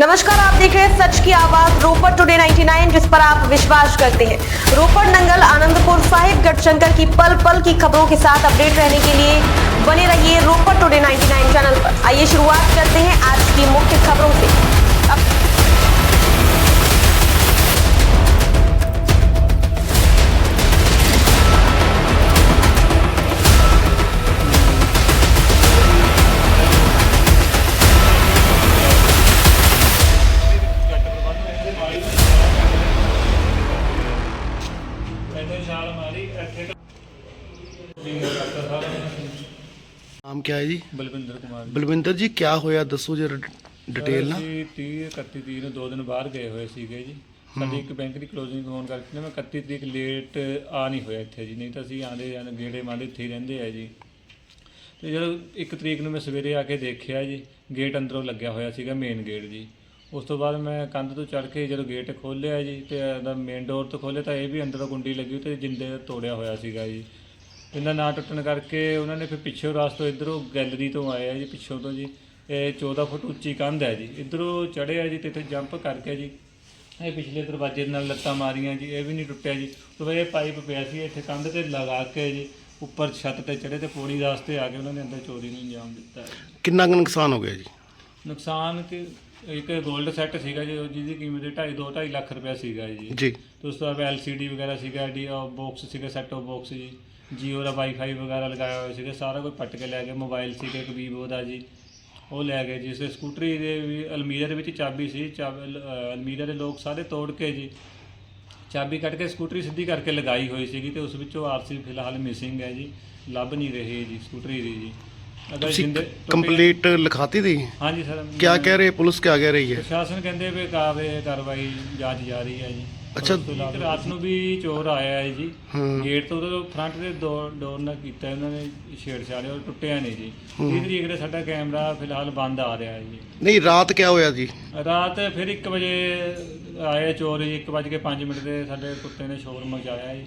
नमस्कार, आप देख रहे हैं सच की आवाज़ रोपड़ टुडे 99 जिस पर आप विश्वास करते हैं। रोपड़, नंगल, आनंदपुर साहिब गढ़शंकर की पल पल की खबरों के साथ अपडेट रहने के लिए बने रहिए रोपड़ टुडे ਇਹਨੇ ਛਾਲ ਮਾਰੀ ਇੱਥੇ ਜੀ ਡਾਕਟਰ ਸਾਹਿਬ ਨਾਮ ਕੀ ਹੈ ਜੀ? ਬਲਵਿੰਦਰ ਕੁਮਾਰ ਜੀ। ਬਲਵਿੰਦਰ ਜੀ ਕੀ ਹੋਇਆ? ਦੱਸੋ ਜਰਾ ਡਿਟੇਲ ਨਾਲ ਅਸੀਂ 30 31 ਤਰੀਕ ਨੂੰ ਦੋ ਦਿਨ ਬਾਹਰ ਗਏ ਹੋਏ ਸੀਗੇ ਜੀ। ਸਾਡੀ ਇੱਕ ਬੈਂਕ ਦੀ ਕਲੋਜ਼ਿੰਗ ਹੋਣ ਕਰਕੇ ਨਾ ਮੈਂ 31 ਤਰੀਕ ਲੇਟ ਆ ਨਹੀਂ ਹੋਇਆ ਇੱਥੇ ਜੀ। ਨਹੀਂ ਤਾਂ ਅਸੀਂ ਆਂਦੇ ਜਾਂਦੇ ਗੇੜੇ ਮਾਂਦੇ ਇੱਥੇ ਹੀ ਰਹਿੰਦੇ ਆ ਜੀ। ਤੇ ਜਦੋਂ 1 ਤਰੀਕ ਨੂੰ ਮੈਂ ਸਵੇਰੇ ਆ ਕੇ ਦੇਖਿਆ ਜੀ ਗੇਟ ਅੰਦਰੋਂ ਲੱਗਿਆ ਹੋਇਆ ਸੀਗਾ ਮੇਨ ਗੇਟ ਜੀ। ਉਸ ਤੋਂ ਬਾਅਦ ਮੈਂ ਕੰਧ ਤੋਂ ਚੜ੍ਹ ਕੇ ਜਦੋਂ ਗੇਟ ਖੋਲ੍ਹਿਆ ਜੀ ਤੇ ਇਹਦਾ ਮੇਨ ਡੋਰ ਤੋਂ ਖੋਲ੍ਹਿਆ ਤਾਂ ਇਹ ਵੀ ਅੰਦਰੋਂ ਕੁੰਡੀ ਲੱਗੀ ਤੇ ਜਿੰਦੇ ਤੋੜਿਆ ਹੋਇਆ ਸੀਗਾ ਜੀ। ਇਹਨਾਂ ਨਾ ਟੁੱਟਣ ਕਰਕੇ ਉਹਨਾਂ ਨੇ ਫਿਰ ਪਿੱਛੋਂ ਰਾਸਤੋਂ ਇਧਰੋਂ ਗੈਲਰੀ ਤੋਂ ਆਏ ਆ ਜੀ ਪਿੱਛੋਂ ਤੋਂ ਜੀ। ਇਹ 14 ਫੁੱਟ ਉੱਚੀ ਕੰਧ ਹੈ ਜੀ। ਇਧਰੋਂ ਚੜ੍ਹੇ ਆ ਜੀ ਤੇ ਇੱਥੇ ਜੰਪ ਕਰਕੇ ਜੀ ਇਹ ਪਿਛਲੇ ਦਰਵਾਜ਼ੇ ਨਾਲ ਲੱਤਾਂ ਮਾਰੀਆਂ ਜੀ ਇਹ ਵੀ ਨਹੀਂ ਟੁੱਟਿਆ ਜੀ। ਤੇ ਇਹ ਪਾਈਪ ਪਿਆ ਸੀ ਇੱਥੇ ਕੰਧ ਤੇ ਲਗਾ ਕੇ ਜੀ ਉੱਪਰ ਛੱਤ ਤੇ ਚੜ੍ਹੇ ਤੇ ਪੌੜੀ ਰਾਸਤੇ ਆ ਕੇ ਉਹਨਾਂ ਨੇ ਅੰਦਰ ਚੋਰੀ ਨੂੰ ਅੰਜਾਮ ਦਿੱਤਾ ਕਿੰਨਾ ਕੁ ਨੁਕਸਾਨ ਹੋ ਗਿਆ ਜੀ? ਨੁਕਸਾਨ ਕਿ ਇੱਕ 골ਡ ਸੈੱਟ ਸੀਗਾ ਜੀ ਜਿਹਦੀ ਕੀਮਤ 2.5 2 2.5 ਲੱਖ ਰੁਪਇਆ ਸੀਗਾ ਜੀ। ਜੀ। ਤੇ ਉਸ ਤੋਂ ਬਾਅਦ ਐਲਸੀਡੀ ਵਗੈਰਾ ਸੀਗਾ ਡੀ ਬਾਕਸ ਸੀਗਾ ਸੈੱਟ ਆਫ ਬਾਕਸ ਜੀ। ਜੀਓ ਦਾ ਵਾਈਫਾਈ ਵਗੈਰਾ ਲਗਾਇਆ ਹੋਇਆ ਸੀਗਾ ਸਾਰਾ ਕੁਝ ਪੱਟ ਕੇ ਲੈ ਗਏ ਮੋਬਾਈਲ ਸੀਗਾ ਇੱਕ ਵੀਵੋ ਦਾ ਜੀ। ਉਹ ਲੈ ਗਏ ਜਿਸ ਦੇ ਸਕੂਟਰੀ ਦੇ ਵੀ ਅਲਮੀਰਾ ਦੇ ਵਿੱਚ ਚਾਬੀ ਸੀ ਚਾਬ- ਅ, ਅਲਮੀਰਾ ਦੇ ਲੋਕ ਸਾਰੇ ਤੋੜ ਕੇ ਜੀ ਚਾਬੀ ਕੱਢ ਕੇ ਸਕੂਟਰੀ ਸਿੱਧੀ ਕਰਕੇ ਲਗਾਈ ਹੋਈ ਸੀਗੀ ਤੇ ਉਸ ਵਿੱਚੋਂ ਆਰਸੀ ਫਿਲਹਾਲ ਮਿਸਿੰਗ ਹੈ ਜੀ ਲੱਭ ਨਹੀਂ ਰਹੀ ਜੀ ਸਕੂਟਰੀ ਦੀ ਜੀ। ਅਗਰ ਤੁਸੀਂ ਜਿੰਦੇ ਕੰਪਲੀਟ ਲਿਖਾਤੀ ਦੀ ਹਾਂਜੀ ਸਰ ਕਿਆ ਕਹਿ ਰਹੇ ਪੁਲਿਸ ਕਿਆ ਕਹਿ ਰਹੀ ਹੈ? ਪ੍ਰਸ਼ਾਸਨ ਕਹਿੰਦੇ ਵੀ ਕਾਰਵਾਈ ਕਾਰਵਾਈ ਜਾਂਚ ਜਾਰੀ ਹੈ ਜੀ। ਅੱਛਾ। ਉਸ ਤੋਂ ਇਲਾਵਾ ਰਾਤ ਨੂੰ ਵੀ ਚੋਰ ਆਇਆ ਹੈ ਜੀ। ਹੂੰ। ਗੇਟ ਤੋਂ ਉਹਦੇ ਫਰੰਟ ਦੇ ਡੋਰ ਡੋਰ ਨਾਲ ਕੀਤਾ ਉਹਨਾਂ ਨੇ ਛੇੜਛਾੜੇ ਉਹ ਟੁੱਟਿਆ ਨਹੀਂ ਜੀ। 30 ਤਰੀਕ ਦੇ ਸਾਡਾ ਕੈਮਰਾ ਫਿਲਹਾਲ ਬੰਦ ਆ ਰਿਹਾ ਹੈ ਜੀ। ਨਹੀਂ ਰਾਤ ਕਿਆ ਹੋਇਆ ਜੀ? ਰਾਤ ਫਿਰ 1 ਵਜੇ ਆਏ ਚੋਰ ਜੀ 1 ਵਜੇ ਕੇ 5 ਮਿੰਟ ਦੇ ਸਾਡੇ ਕੁੱਤੇ ਨੇ ਸ਼ੋਰ ਮਚਾਇਆ ਜੀ।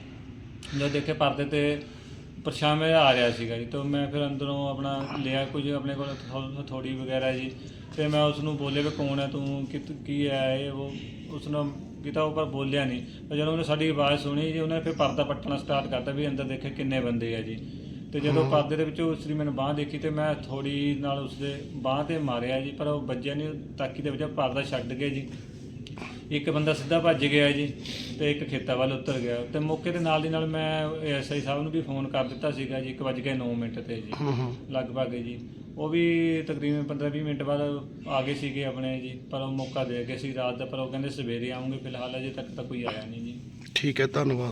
ਜਦੋਂ ਦੇਖੇ ਪਰਦੇ ਤੇ ਪਰਛਾਵੇਂ ਆ ਰਿਹਾ ਸੀਗਾ ਜੀ ਤਾਂ ਮੈਂ ਫਿਰ ਅੰਦਰੋਂ ਆਪਣਾ ਲਿਆ ਕੁਝ ਆਪਣੇ ਕੋਲ ਥੋ- ਥੋੜੀ ਵਗੈਰਾ ਜੀ ਤੇ ਮੈਂ ਉਸ ਨੂੰ ਬੋਲੇ ਵੀ ਕੌਣ ਹੈ ਤੂੰ ਕਿਤ ਕੀ ਹੈ ਇਹ ਉਹ ਉਸ ਨੂੰ ਕੀਤਾ ਉਹ ਪਰ ਬੋਲਿਆ ਨਹੀਂ। ਪਰ ਜਦੋਂ ਉਹਨੇ ਸਾਡੀ ਆਵਾਜ਼ ਸੁਣੀ ਜੀ ਉਹਨੇ ਫਿਰ ਪਰਦਾ ਪੱਟਣਾ ਸਟਾਰਟ ਕਰਤਾ ਵੀ ਅੰਦਰ ਦੇਖੇ ਕਿੰਨੇ ਬੰਦੇ ਆ ਜੀ। ਤੇ ਜਦੋਂ ਪਰਦੇ ਦੇ ਵਿੱਚੋਂ ਉਸਰੀ ਮੈਨੂੰ ਬਾਹ ਦੇਖੀ ਤੇ ਮੈਂ ਥੋੜੀ ਨਾਲ ਉਸਦੇ ਬਾਹ ਤੇ ਮਾਰਿਆ ਜੀ ਪਰ ਉਹ ਵੱਜਿਆ ਨਹੀਂ ਤਾਕੀ ਦੇ ਵਿੱਚ ਪਰਦਾ ਛੱਡ ਗਏ ਜੀ। ਇੱਕ ਬੰਦਾ ਸਿੱਧਾ ਭੱਜ ਗਿਆ ਜੀ। ਤੇ ਇੱਕ ਖੇਤਾਂ ਵੱਲ ਉਤਰ ਗਿਆ ਤੇ ਮੌਕੇ ਦੇ ਨਾਲ ਦੀ ਨਾਲ ਮੈਂ ਐਸਆਈ ਸਾਹਿਬ ਨੂੰ ਵੀ ਫੋਨ ਕਰ ਦਿੱਤਾ ਸੀਗਾ ਜੀ 1:09 ਮਿੰਟ ਤੇ ਜੀ ਹੂੰ ਹੂੰ ਲਗਭਗ ਜੀ। ਉਹ ਵੀ ਤਕਰੀਬਨ 15-20 ਮਿੰਟ ਬਾਅਦ ਆ ਗਏ ਸੀਗੇ ਆਪਣੇ ਜੀ ਪਰ ਉਹ ਮੌਕਾ ਦੇ ਗਏ ਸੀ ਰਾਤ ਦਾ ਪਰ ਉਹ ਕਹਿੰਦੇ ਸਵੇਰੇ ਆਉਂਗੇ ਫਿਲਹਾਲ ਅਜੇ ਤੱਕ ਤਾਂ ਕੋਈ ਆਇਆ ਨਹੀਂ ਜੀ। ਠੀਕ ਹੈ ਧੰਨਵਾਦ।